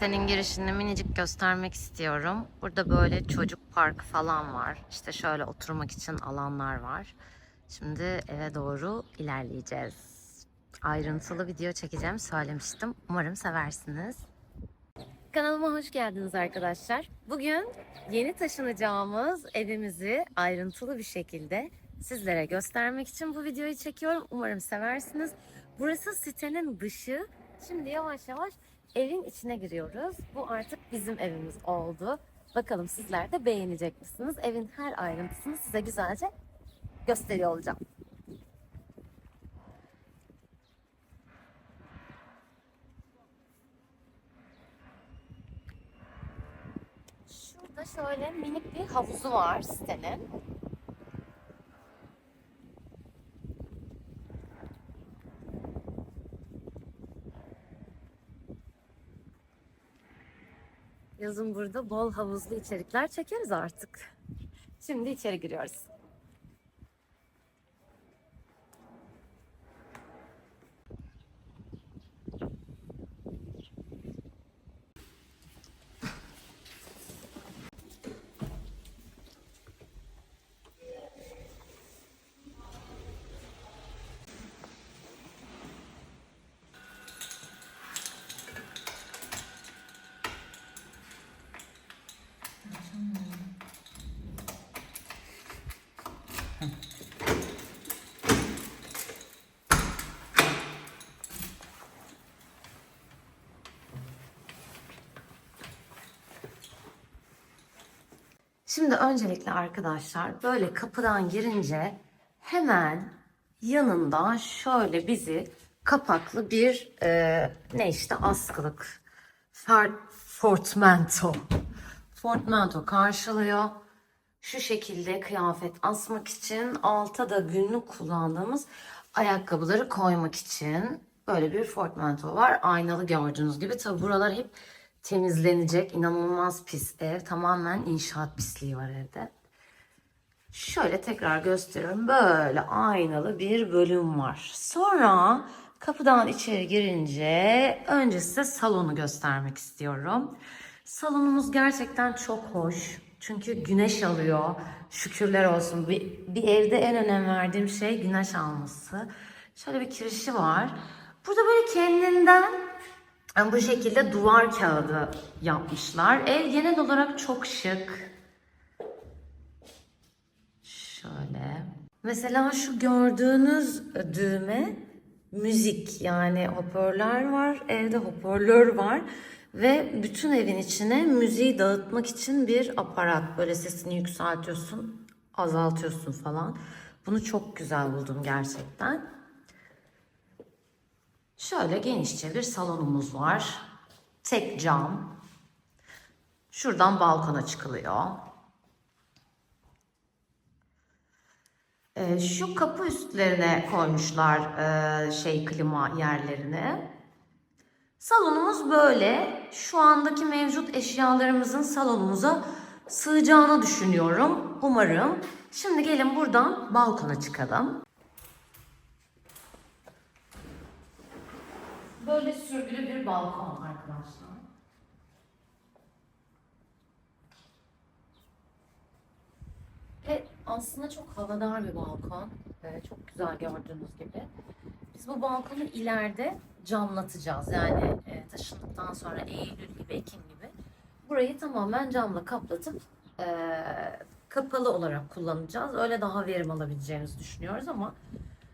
sitenin girişini minicik göstermek istiyorum. Burada böyle çocuk parkı falan var. İşte şöyle oturmak için alanlar var. Şimdi eve doğru ilerleyeceğiz. Ayrıntılı video çekeceğim söylemiştim. Umarım seversiniz. Kanalıma hoş geldiniz arkadaşlar. Bugün yeni taşınacağımız evimizi ayrıntılı bir şekilde sizlere göstermek için bu videoyu çekiyorum. Umarım seversiniz. Burası sitenin dışı. Şimdi yavaş yavaş evin içine giriyoruz. Bu artık bizim evimiz oldu. Bakalım sizler de beğenecek misiniz? Evin her ayrıntısını size güzelce gösteriyor olacağım. Şurada şöyle minik bir havuzu var sitenin. Yazın burada bol havuzlu içerikler çekeriz artık. Şimdi içeri giriyoruz. Şimdi öncelikle arkadaşlar böyle kapıdan girince hemen yanında şöyle bizi kapaklı bir e, ne işte askılık Far, portmanto portmanto karşılıyor. Şu şekilde kıyafet asmak için alta da günlük kullandığımız ayakkabıları koymak için böyle bir portmanto var. Aynalı gördüğünüz gibi. Tabi buralar hep temizlenecek. İnanılmaz pis ev. Tamamen inşaat pisliği var evde. Şöyle tekrar gösteriyorum. Böyle aynalı bir bölüm var. Sonra kapıdan içeri girince önce size salonu göstermek istiyorum. Salonumuz gerçekten çok hoş. Çünkü güneş alıyor. Şükürler olsun. Bir, bir evde en önem verdiğim şey güneş alması. Şöyle bir kirişi var. Burada böyle kendinden bu şekilde duvar kağıdı yapmışlar. Ev genel olarak çok şık. Şöyle. Mesela şu gördüğünüz düğme müzik yani hoparlör var. Evde hoparlör var. Ve bütün evin içine müziği dağıtmak için bir aparat. Böyle sesini yükseltiyorsun, azaltıyorsun falan. Bunu çok güzel buldum gerçekten. Şöyle genişçe bir salonumuz var. Tek cam. Şuradan balkona çıkılıyor. Ee, şu kapı üstlerine koymuşlar e, şey klima yerlerini. Salonumuz böyle. Şu andaki mevcut eşyalarımızın salonumuza sığacağını düşünüyorum. Umarım. Şimdi gelin buradan balkona çıkalım. Böyle sürgülü bir balkon arkadaşlar. Ve aslında çok havadar bir balkon. Ee, çok güzel gördüğünüz gibi. Biz bu balkonu ileride camlatacağız. Yani e, taşındıktan sonra Eylül gibi, Ekim gibi. Burayı tamamen camla kaplatıp e, kapalı olarak kullanacağız. Öyle daha verim alabileceğimizi düşünüyoruz ama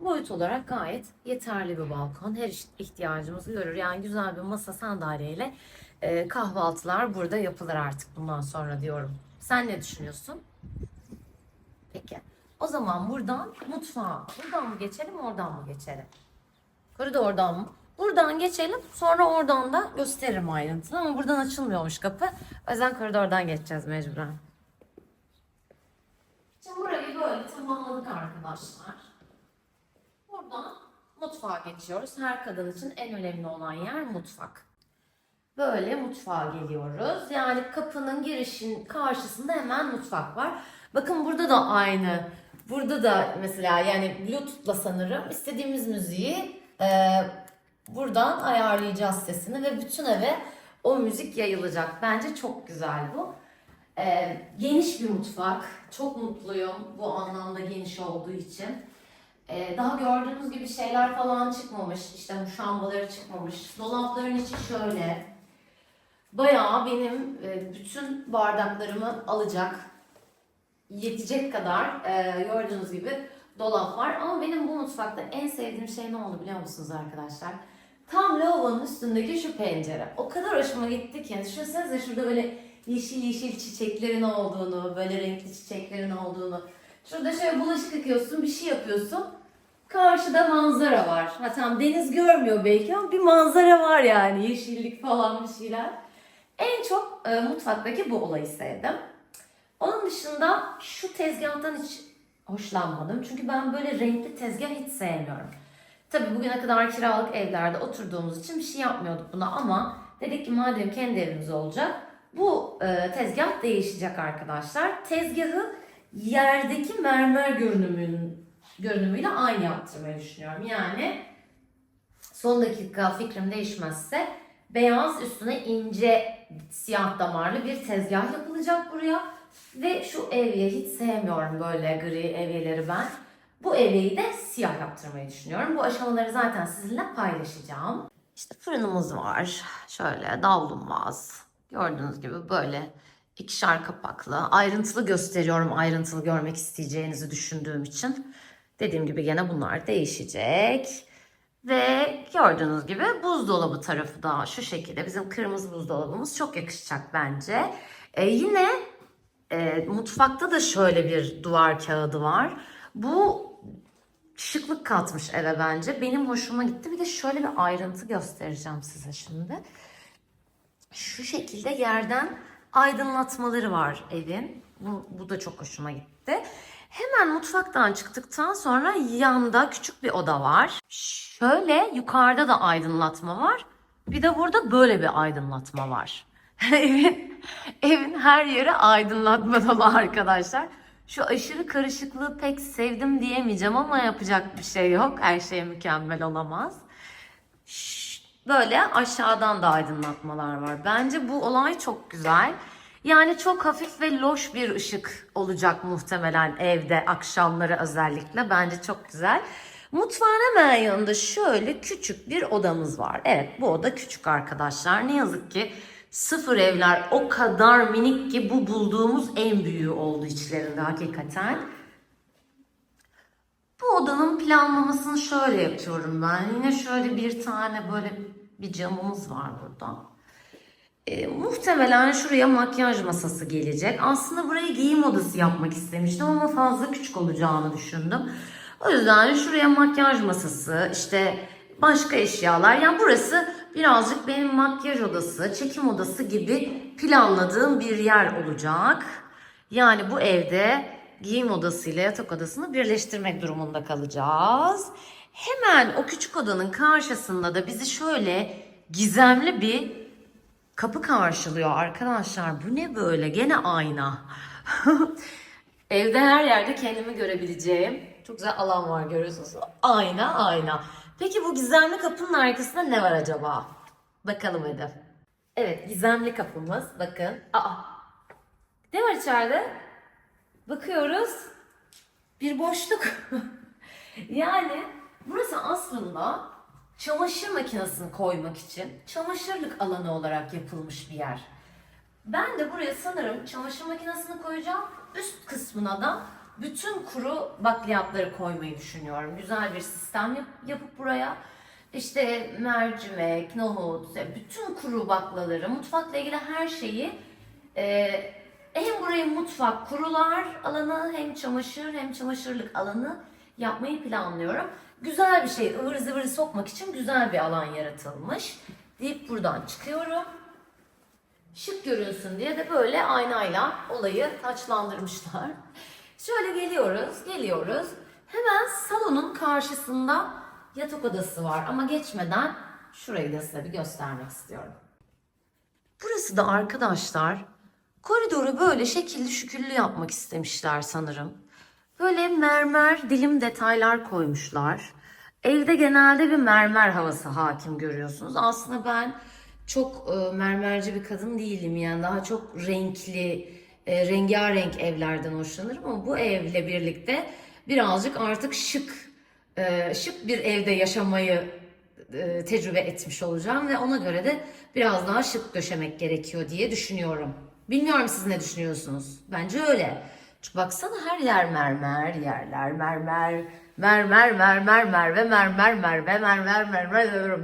boyut olarak gayet yeterli bir balkon. Her ihtiyacımızı görür. Yani güzel bir masa sandalyeyle e, kahvaltılar burada yapılır artık bundan sonra diyorum. Sen ne düşünüyorsun? Peki. O zaman buradan mutfağa. Buradan mı geçelim, oradan mı geçelim? Koridordan mı? Buradan geçelim. Sonra oradan da gösteririm ayrıntılı. Ama buradan açılmıyormuş kapı. O yüzden koridordan geçeceğiz mecburen. Şimdi burayı böyle tamamladık arkadaşlar. Buradan mutfağa geçiyoruz. Her kadın için en önemli olan yer mutfak. Böyle mutfağa geliyoruz. Yani kapının girişin karşısında hemen mutfak var. Bakın burada da aynı. Burada da mesela yani Bluetooth'la sanırım istediğimiz müziği e, buradan ayarlayacağız sesini ve bütün eve o müzik yayılacak. Bence çok güzel bu. Ee, geniş bir mutfak. Çok mutluyum bu anlamda geniş olduğu için. Ee, daha gördüğünüz gibi şeyler falan çıkmamış. İşte muşambaları çıkmamış. Dolapların içi şöyle. Bayağı benim e, bütün bardaklarımı alacak, yetecek kadar e, gördüğünüz gibi dolap var. Ama benim bu mutfakta en sevdiğim şey ne oldu biliyor musunuz arkadaşlar? Tam lavabonun üstündeki şu pencere. O kadar hoşuma gitti ki. Düşünsenize şurada böyle yeşil yeşil çiçeklerin olduğunu, böyle renkli çiçeklerin olduğunu. Şurada şöyle bulaşık yıkıyorsun, bir şey yapıyorsun. Karşıda manzara var. Ha tamam deniz görmüyor belki ama bir manzara var yani. Yeşillik falan bir şeyler. En çok e, mutfaktaki bu olayı sevdim. Onun dışında şu tezgahtan hiç hoşlanmadım. Çünkü ben böyle renkli tezgah hiç sevmiyorum. Tabii bugüne kadar kiralık evlerde oturduğumuz için bir şey yapmıyorduk buna ama dedik ki madem kendi evimiz olacak bu e, tezgah değişecek arkadaşlar. Tezgahı yerdeki mermer görünümünün görünümüyle aynı yaptırmayı düşünüyorum. Yani son dakika fikrim değişmezse beyaz üstüne ince siyah damarlı bir tezgah yapılacak buraya. Ve şu evye hiç sevmiyorum böyle gri evyeleri ben. Bu evyeyi de siyah yaptırmayı düşünüyorum. Bu aşamaları zaten sizinle paylaşacağım. İşte fırınımız var. Şöyle davlumbaz. Gördüğünüz gibi böyle ikişer kapaklı. Ayrıntılı gösteriyorum ayrıntılı görmek isteyeceğinizi düşündüğüm için. Dediğim gibi gene bunlar değişecek. Ve gördüğünüz gibi buzdolabı tarafı da şu şekilde. Bizim kırmızı buzdolabımız çok yakışacak bence. Ee, yine e, mutfakta da şöyle bir duvar kağıdı var. Bu şıklık katmış eve bence. Benim hoşuma gitti. Bir de şöyle bir ayrıntı göstereceğim size şimdi. Şu şekilde yerden aydınlatmaları var evin. Bu, bu da çok hoşuma gitti. Hemen mutfaktan çıktıktan sonra yanda küçük bir oda var. Şöyle yukarıda da aydınlatma var. Bir de burada böyle bir aydınlatma var. evin, evin her yeri aydınlatma dolu arkadaşlar. Şu aşırı karışıklığı pek sevdim diyemeyeceğim ama yapacak bir şey yok. Her şey mükemmel olamaz. Şş, Böyle aşağıdan da aydınlatmalar var. Bence bu olay çok güzel. Yani çok hafif ve loş bir ışık olacak muhtemelen evde akşamları özellikle. Bence çok güzel. Mutfağın hemen yanında şöyle küçük bir odamız var. Evet bu oda küçük arkadaşlar. Ne yazık ki sıfır evler o kadar minik ki bu bulduğumuz en büyüğü oldu içlerinde hakikaten. Bu odanın planlamasını şöyle yapıyorum ben. Yine şöyle bir tane böyle bir camımız var burada. E, muhtemelen şuraya makyaj masası gelecek. Aslında burayı giyim odası yapmak istemiştim ama fazla küçük olacağını düşündüm. O yüzden şuraya makyaj masası, işte başka eşyalar. Yani burası birazcık benim makyaj odası, çekim odası gibi planladığım bir yer olacak. Yani bu evde giyim odasıyla yatak odasını birleştirmek durumunda kalacağız. Hemen o küçük odanın karşısında da bizi şöyle gizemli bir kapı karşılıyor arkadaşlar. Bu ne böyle? Gene ayna. Evde her yerde kendimi görebileceğim çok güzel alan var görüyorsunuz. Ayna ayna. Peki bu gizemli kapının arkasında ne var acaba? Bakalım hadi. Evet gizemli kapımız. Bakın. Aa. Ne var içeride? Bakıyoruz. Bir boşluk. yani burası aslında çamaşır makinesini koymak için çamaşırlık alanı olarak yapılmış bir yer. Ben de buraya sanırım çamaşır makinesini koyacağım. Üst kısmına da bütün kuru bakliyatları koymayı düşünüyorum. Güzel bir sistem yap- yapıp buraya işte mercimek, nohut, bütün kuru baklaları, mutfakla ilgili her şeyi e, hem burayı mutfak, kurular alanı hem çamaşır hem çamaşırlık alanı yapmayı planlıyorum. Güzel bir şey, ıvır zıvırı sokmak için güzel bir alan yaratılmış. Deyip buradan çıkıyorum şık görünsün diye de böyle aynayla olayı taçlandırmışlar. Şöyle geliyoruz, geliyoruz. Hemen salonun karşısında yatak odası var ama geçmeden şurayı da size bir göstermek istiyorum. Burası da arkadaşlar koridoru böyle şekilli şüküllü yapmak istemişler sanırım. Böyle mermer dilim detaylar koymuşlar. Evde genelde bir mermer havası hakim görüyorsunuz. Aslında ben çok e, mermerci bir kadın değilim yani daha çok renkli, e, rengarenk evlerden hoşlanırım ama bu evle birlikte birazcık artık şık, e, şık bir evde yaşamayı e, tecrübe etmiş olacağım ve ona göre de biraz daha şık döşemek gerekiyor diye düşünüyorum. Bilmiyorum siz ne düşünüyorsunuz? Bence öyle. Çünkü baksana her yer mermer, yerler mermer, mermer, mermer, merve, mermer, merve, mermer, mermer.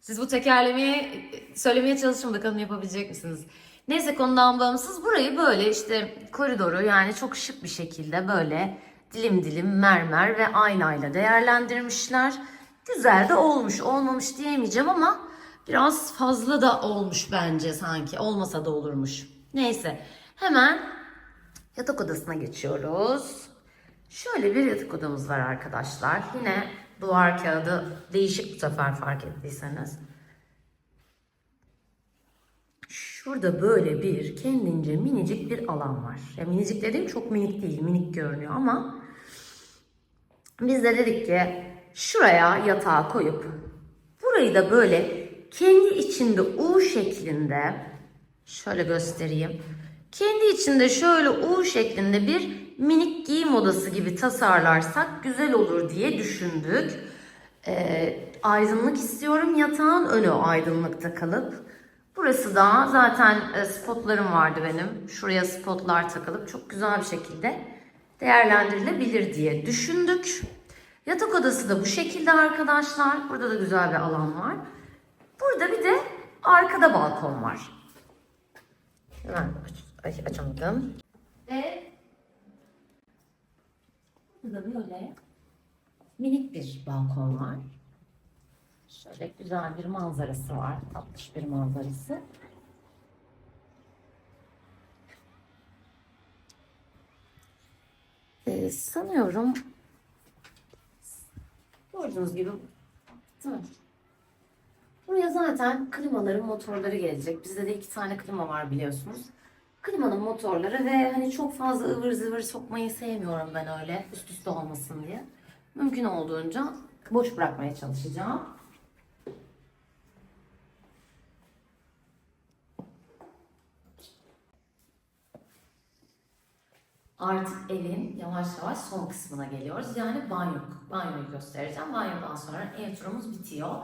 Siz bu tekerlemeyi söylemeye çalışın bakalım yapabilecek misiniz? Neyse konudan bağımsız burayı böyle işte koridoru yani çok şık bir şekilde böyle dilim dilim mermer ve aynayla değerlendirmişler. Güzel de olmuş olmamış diyemeyeceğim ama biraz fazla da olmuş bence sanki olmasa da olurmuş. Neyse hemen yatak odasına geçiyoruz. Şöyle bir yatak odamız var arkadaşlar. Yine duvar kağıdı değişik bu sefer fark ettiyseniz. Şurada böyle bir kendince minicik bir alan var. Ya minicik dediğim çok minik değil, minik görünüyor ama biz de dedik ki şuraya yatağı koyup burayı da böyle kendi içinde U şeklinde şöyle göstereyim. Kendi içinde şöyle U şeklinde bir minik giyim odası gibi tasarlarsak güzel olur diye düşündük. Ee, aydınlık istiyorum. Yatağın önü aydınlıkta kalıp. Burası da zaten e, spotlarım vardı benim. Şuraya spotlar takılıp çok güzel bir şekilde değerlendirilebilir diye düşündük. Yatak odası da bu şekilde arkadaşlar. Burada da güzel bir alan var. Burada bir de arkada balkon var. Hemen aç, aç- açamadım. Ve burada böyle minik bir balkon var. Şöyle güzel bir manzarası var. Tatlış bir manzarası. Ee, sanıyorum gördüğünüz gibi. Buraya zaten klimaların motorları gelecek. Bizde de iki tane klima var biliyorsunuz. Klimanın motorları ve hani çok fazla ıvır zıvır sokmayı sevmiyorum ben öyle üst üste olmasın diye. Mümkün olduğunca boş bırakmaya çalışacağım. Artık evin yavaş yavaş son kısmına geliyoruz. Yani banyo. Banyoyu göstereceğim. Banyodan sonra ev turumuz bitiyor.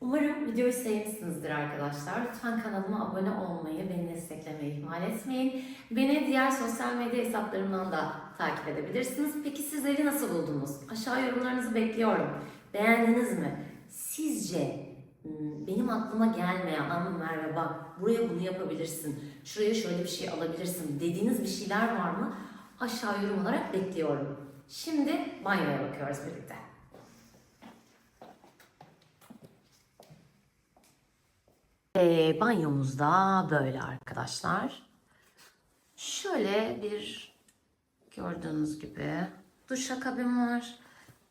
Umarım videoyu sevmişsinizdir arkadaşlar. Lütfen kanalıma abone olmayı, beni desteklemeyi ihmal etmeyin. Beni diğer sosyal medya hesaplarımdan da takip edebilirsiniz. Peki sizleri nasıl buldunuz? Aşağı yorumlarınızı bekliyorum. Beğendiniz mi? Sizce hmm, benim aklıma gelmeyen ama Merve bak buraya bunu yapabilirsin, şuraya şöyle bir şey alabilirsin dediğiniz bir şeyler var mı? Aşağı yorum olarak bekliyorum. Şimdi banyoya bakıyoruz birlikte. Ee, banyomuz da böyle arkadaşlar. Şöyle bir gördüğünüz gibi duşakabin var.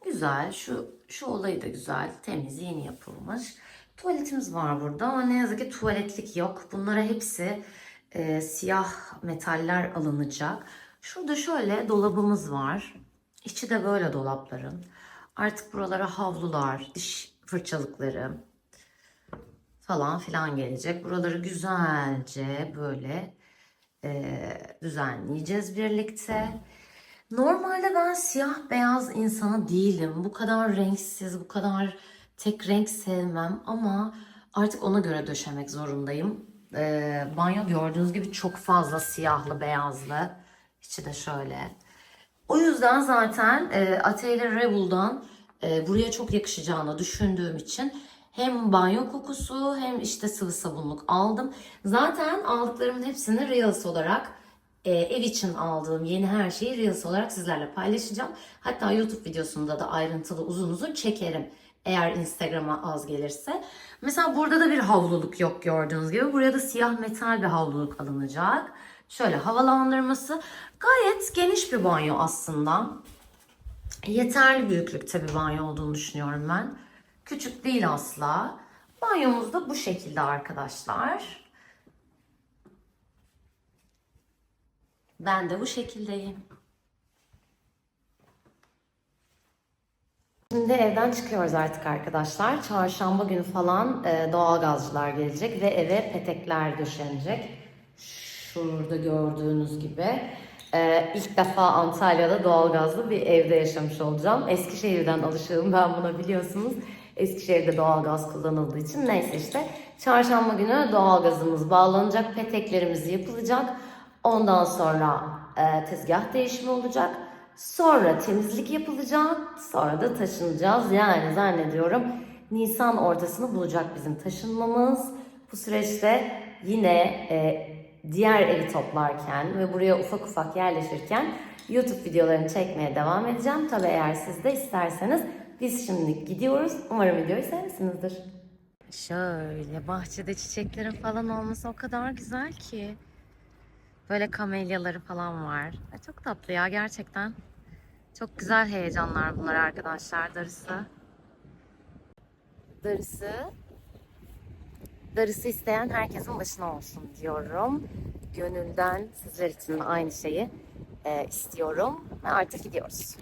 Güzel. Şu şu olayı da güzel. Temiz, yeni yapılmış. Tuvaletimiz var burada ama ne yazık ki tuvaletlik yok. Bunlara hepsi e, siyah metaller alınacak. Şurada şöyle dolabımız var. İçi de böyle dolapların. Artık buralara havlular, diş fırçalıkları, falan filan gelecek. Buraları güzelce böyle e, düzenleyeceğiz birlikte. Normalde ben siyah beyaz insanı değilim. Bu kadar renksiz, bu kadar tek renk sevmem ama artık ona göre döşemek zorundayım. E, banyo gördüğünüz gibi çok fazla siyahlı beyazlı. İçi de şöyle. O yüzden zaten e, Atelier Rebel'dan e, buraya çok yakışacağını düşündüğüm için hem banyo kokusu hem işte sıvı sabunluk aldım. Zaten aldıklarımın hepsini Reels olarak e, ev için aldığım yeni her şeyi Reels olarak sizlerle paylaşacağım. Hatta YouTube videosunda da ayrıntılı uzun uzun çekerim. Eğer Instagram'a az gelirse. Mesela burada da bir havluluk yok gördüğünüz gibi. Buraya da siyah metal bir havluluk alınacak. Şöyle havalandırması. Gayet geniş bir banyo aslında. Yeterli büyüklükte bir banyo olduğunu düşünüyorum ben. Küçük değil asla. Banyomuz da bu şekilde arkadaşlar. Ben de bu şekildeyim. Şimdi evden çıkıyoruz artık arkadaşlar. Çarşamba günü falan e, doğalgazcılar gelecek ve eve petekler döşenecek. Şurada gördüğünüz gibi. E, ilk defa Antalya'da doğalgazlı bir evde yaşamış olacağım. Eskişehir'den alışığım ben buna biliyorsunuz. Eskişehir'de doğalgaz kullanıldığı için neyse işte. Çarşamba günü doğalgazımız bağlanacak, peteklerimiz yapılacak. Ondan sonra e, tezgah değişimi olacak. Sonra temizlik yapılacak. Sonra da taşınacağız. Yani zannediyorum Nisan ortasını bulacak bizim taşınmamız. Bu süreçte yine e, diğer evi toplarken ve buraya ufak ufak yerleşirken YouTube videolarını çekmeye devam edeceğim. Tabi eğer siz de isterseniz biz şimdi gidiyoruz. Umarım videoyu sevmişsinizdir. Şöyle bahçede çiçeklerin falan olması o kadar güzel ki. Böyle kamelyaları falan var. Ay, çok tatlı ya gerçekten. Çok güzel heyecanlar bunlar arkadaşlar darısı. Darısı. Darısı isteyen herkesin başına olsun diyorum. Gönülden sizler için aynı şeyi e, istiyorum. Ve artık gidiyoruz.